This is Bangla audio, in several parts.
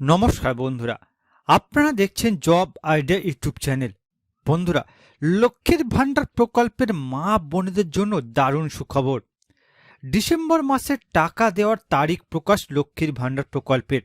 নমস্কার বন্ধুরা। আপনারা দেখছেন জব আইডিয়া ইউটিউব চ্যানেল। বন্ধুরা, লক্ষ্মীর ভাণ্ডার প্রকল্পের মা বোনেদের জন্য দারুণ সুখবর। ডিসেম্বর মাসের টাকা দেওয়ার তারিখ প্রকাশ লক্ষ্মীর ভাণ্ডার প্রকল্পের।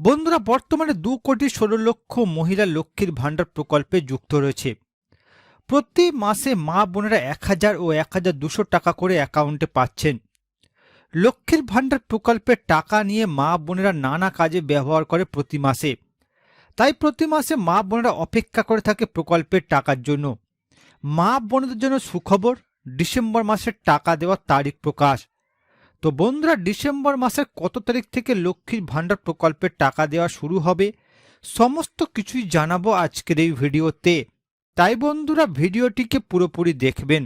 বন্ধুরা, বর্তমানে দু কোটি ষোলো লক্ষ মহিলা লক্ষ্মীর ভাণ্ডার প্রকল্পে যুক্ত রয়েছে। প্রতি মাসে মা বোনেরা এক হাজার ও এক হাজার দুশো টাকা করে অ্যাকাউন্টে পাচ্ছেন। লক্ষ্মীর ভাণ্ডার প্রকল্পের টাকা নিয়ে মা বোনেরা নানা কাজে ব্যবহার করে প্রতি মাসে। তাই প্রতি মাসে মা বোনেরা অপেক্ষা করে থাকে প্রকল্পের টাকার জন্য। মা বোনদের জন্য সুখবর, ডিসেম্বর মাসের টাকা দেওয়ার তারিখ প্রকাশ। তো বন্ধুরা, ডিসেম্বর মাসের কত তারিখ থেকে লক্ষ্মীর ভাণ্ডার প্রকল্পের টাকা দেওয়া শুরু হবে, সমস্ত কিছুই জানাব আজকের এই ভিডিওতে। তাই বন্ধুরা, ভিডিওটিকে পুরোপুরি দেখবেন।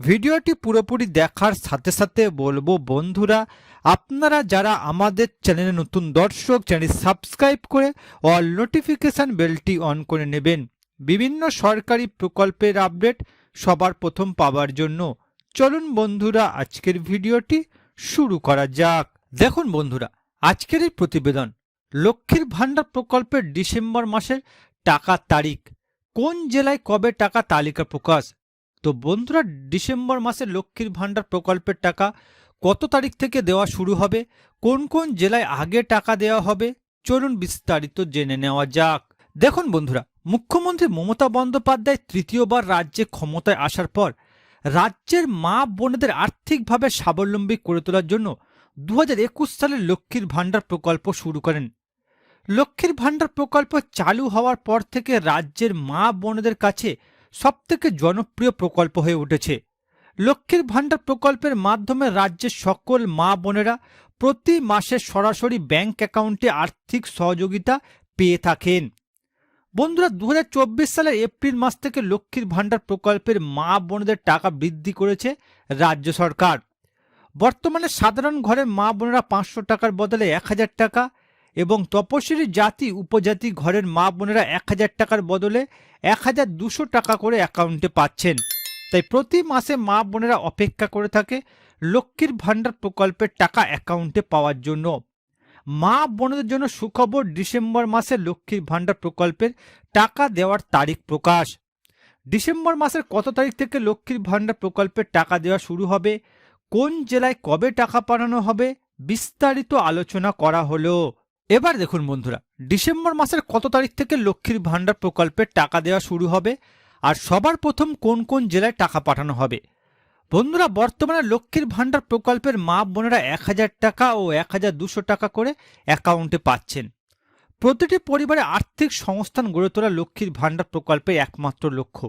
ভিডিওটি পুরোপুরি দেখার সাথে সাথে বলব বন্ধুরা, আপনারা যারা আমাদের চ্যানেলে নতুন দর্শক, চ্যানেল সাবস্ক্রাইব করে অল নোটিফিকেশান বেলটি অন করে নেবেন। বিভিন্ন সরকারি প্রকল্পের আপডেট সবার প্রথম পাওয়ার জন্য। চলুন বন্ধুরা, আজকের ভিডিওটি শুরু করা যাক। দেখুন বন্ধুরা, আজকের এই প্রতিবেদন, লক্ষ্মীর ভাণ্ডার প্রকল্পের ডিসেম্বর মাসের টাকার তারিখ। কোন জেলায় কবে টাকা তালিকা প্রকাশ? তো বন্ধুরা, ডিসেম্বর মাসে লক্ষ্মীর ভাণ্ডার প্রকল্পের টাকা কত তারিখ থেকে দেওয়া শুরু হবে? কোন কোন জেলায় আগে টাকা দেওয়া হবে? চলুন বিস্তারিত জেনে নেওয়া যাক। দেখুন বন্ধুরা, মুখ্যমন্ত্রী মমতা বন্দ্যোপাধ্যায় তৃতীয়বার রাজ্যে ক্ষমতায় আসার পর রাজ্যের মা বোনেদের আর্থিকভাবে স্বাবলম্বী করে তোলার জন্য দু হাজার একুশ সালে লক্ষ্মীর ভাণ্ডার প্রকল্প শুরু করেন। লক্ষ্মীর ভাণ্ডার প্রকল্প চালু হওয়ার পর থেকে রাজ্যের মা বোনেদের কাছে সবথেকে জনপ্রিয় প্রকল্প হয়ে উঠেছে। লক্ষ্মীর ভাণ্ডার প্রকল্পের মাধ্যমে রাজ্যের সকল মা বোনেরা প্রতি মাসে সরাসরি ব্যাংক অ্যাকাউন্টে আর্থিক সহযোগিতা পেয়ে থাকেন। বন্ধুরা দু হাজার চব্বিশ সালের এপ্রিল মাস থেকে লক্ষ্মীর ভাণ্ডার প্রকল্পের মা বোনদের টাকা বৃদ্ধি করেছে রাজ্য সরকার। বর্তমানে সাধারণ ঘরের মা বোনেরা পাঁচশো টাকার বদলে এক হাজার টাকা এবং তপশিলি জাতি উপজাতি ঘরের মা বোনেরা এক হাজার টাকার বদলে এক হাজার দুশো টাকা করে অ্যাকাউন্টে পাচ্ছেন। তাই প্রতি মাসে মা বোনেরা অপেক্ষা করে থাকে লক্ষ্মীর ভাণ্ডার প্রকল্পের টাকা অ্যাকাউন্টে পাওয়ার জন্য। মা বোনদের জন্য সুখবর ডিসেম্বর মাসে লক্ষ্মীর ভাণ্ডার প্রকল্পের টাকা দেওয়ার তারিখ প্রকাশ। ডিসেম্বর মাসের কত তারিখ থেকে লক্ষ্মীর ভাণ্ডার প্রকল্পের টাকা দেওয়া শুরু হবে? কোন জেলায় কবে টাকা পাঠানো হবে? বিস্তারিত আলোচনা করা হলো। এবার দেখুন বন্ধুরা, ডিসেম্বর মাসের কত তারিখ থেকে লক্ষ্মীর ভাণ্ডার প্রকল্পের টাকা দেওয়া শুরু হবে আর সবার প্রথম কোন কোন জেলায় টাকা পাঠানো হবে? বন্ধুরা, বর্তমানে লক্ষ্মীর ভাণ্ডার প্রকল্পের মা বোনেরা এক হাজার টাকা ও এক হাজার দুশো টাকা করে অ্যাকাউন্টে পাচ্ছেন। প্রতিটি পরিবারে আর্থিক সংস্থান গড়ে তোলা লক্ষ্মীর ভাণ্ডার প্রকল্পের একমাত্র লক্ষ্য।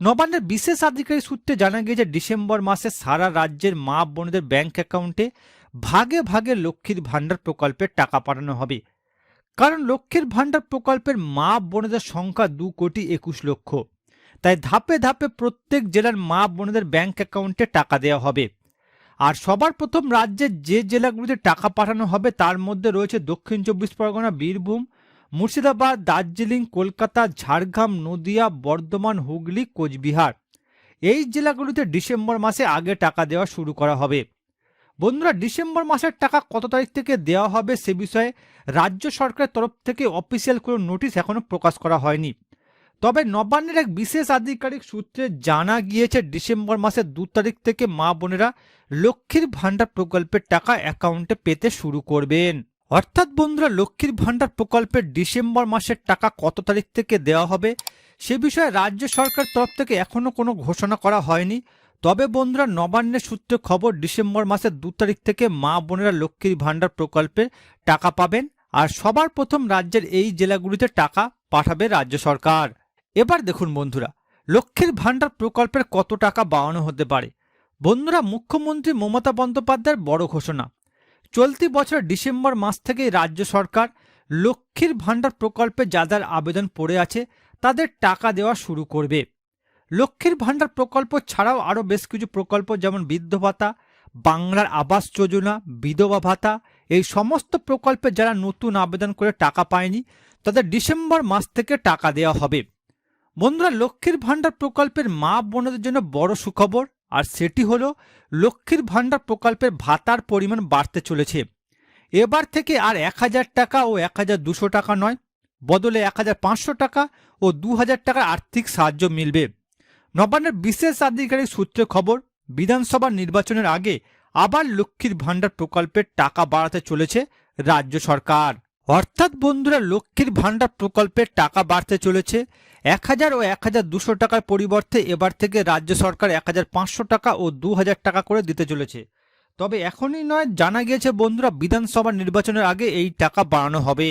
নবান্নের বিশেষ আধিকারিক সূত্রে জানা গিয়েছে, ডিসেম্বর মাসে সারা রাজ্যের মা বোনদের ব্যাংক অ্যাকাউন্টে ভাগে ভাগে লক্ষ্মীর ভাণ্ডার প্রকল্পের টাকা পাঠানো হবে। কারণ লক্ষ্মীর ভাণ্ডার প্রকল্পের মা বোনেদের সংখ্যা দু কোটি একুশ লক্ষ। তাই ধাপে ধাপে প্রত্যেক জেলার মা বোনেদের ব্যাংক অ্যাকাউন্টে টাকা দেওয়া হবে। আর সবার প্রথম রাজ্যের যে জেলাগুলিতে টাকা পাঠানো হবে তার মধ্যে রয়েছে দক্ষিণ চব্বিশ পরগনা, বীরভূম, মুর্শিদাবাদ, দার্জিলিং, কলকাতা, ঝাড়গ্রাম, নদিয়া, বর্ধমান, হুগলি, কোচবিহার। এই জেলাগুলিতে ডিসেম্বর মাসে আগে টাকা দেওয়া শুরু করা হবে। বন্ধুরা, ডিসেম্বর মাসের টাকা কত তারিখ থেকে দেওয়া হবে সে বিষয়ে রাজ্য সরকারের তরফ থেকে অফিসিয়াল কোনো নোটিশ এখনও প্রকাশ করা হয়নি। তবে নবান্নের এক বিশেষ আধিকারিক সূত্রে জানা গিয়েছে, ডিসেম্বর মাসের দু তারিখ থেকে মা বোনেরা লক্ষ্মীর ভাণ্ডার প্রকল্পের টাকা অ্যাকাউন্টে পেতে শুরু করবেন। অর্থাৎ বন্ধুরা, লক্ষ্মীর ভাণ্ডার প্রকল্পের ডিসেম্বর মাসের টাকা কত তারিখ থেকে দেওয়া হবে সে বিষয়ে রাজ্য সরকার তরফ থেকে এখনও কোনো ঘোষণা করা হয়নি। তবে বন্ধুরা নবান্নের সূত্রে খবর, ডিসেম্বর মাসের দু তারিখ থেকে মা বোনেরা লক্ষ্মীর ভাণ্ডার প্রকল্পে টাকা পাবেন আর সবার প্রথম রাজ্যের এই জেলাগুলিতে টাকা পাঠাবে রাজ্য সরকার। এবার দেখুন বন্ধুরা, লক্ষ্মীর ভাণ্ডার প্রকল্পের কত টাকা বাড়ানো হতে পারে? বন্ধুরা, মুখ্যমন্ত্রী মমতা বন্দ্যোপাধ্যায়ের বড় ঘোষণা। চলতি বছর ডিসেম্বর মাস থেকেই রাজ্য সরকার লক্ষ্মীর ভাণ্ডার প্রকল্পে যাদের আবেদন পড়ে আছে, তাদের টাকা দেওয়া শুরু করবে। লক্ষ্মীর ভাণ্ডার প্রকল্প ছাড়াও আরও বেশ কিছু প্রকল্প, যেমন বৃদ্ধ ভাতা, বাংলার আবাস যোজনা, বিধবা ভাতা, এই সমস্ত প্রকল্পে যারা নতুন আবেদন করে টাকা পায়নি, তাদের ডিসেম্বর মাস থেকে টাকা দেওয়া হবে। বন্ধুরা, লক্ষ্মীর ভাণ্ডার প্রকল্পের মা বোনদের জন্য বড় সুখবর, আর সেটি হল লক্ষ্মীর ভাণ্ডার প্রকল্পের ভাতার পরিমাণ বাড়তে চলেছে। এবার থেকে আর এক হাজার টাকা ও এক হাজার দুশো টাকা নয়, বদলে এক হাজার পাঁচশো টাকা ও দু হাজার টাকার আর্থিক সাহায্য মিলবে। নবান্নের বিশেষ আধিকারিক সূত্রে খবর, বিধানসভা নির্বাচনের আগে আবার লক্ষ্মীর ভাণ্ডার প্রকল্পের টাকা বাড়াতে চলেছে রাজ্য সরকার। অর্থাৎ বন্ধুরা, লক্ষ্মীর ভাণ্ডার প্রকল্পের টাকা বাড়তে চলেছে এক হাজার ও এক হাজার দুশো টাকার পরিবর্তে এবার থেকে রাজ্য সরকার এক হাজার পাঁচশো টাকা ও দু হাজার টাকা করে দিতে চলেছে। তবে এখনই নয়, জানা গিয়েছে বন্ধুরা, বিধানসভা নির্বাচনের আগে এই টাকা বাড়ানো হবে।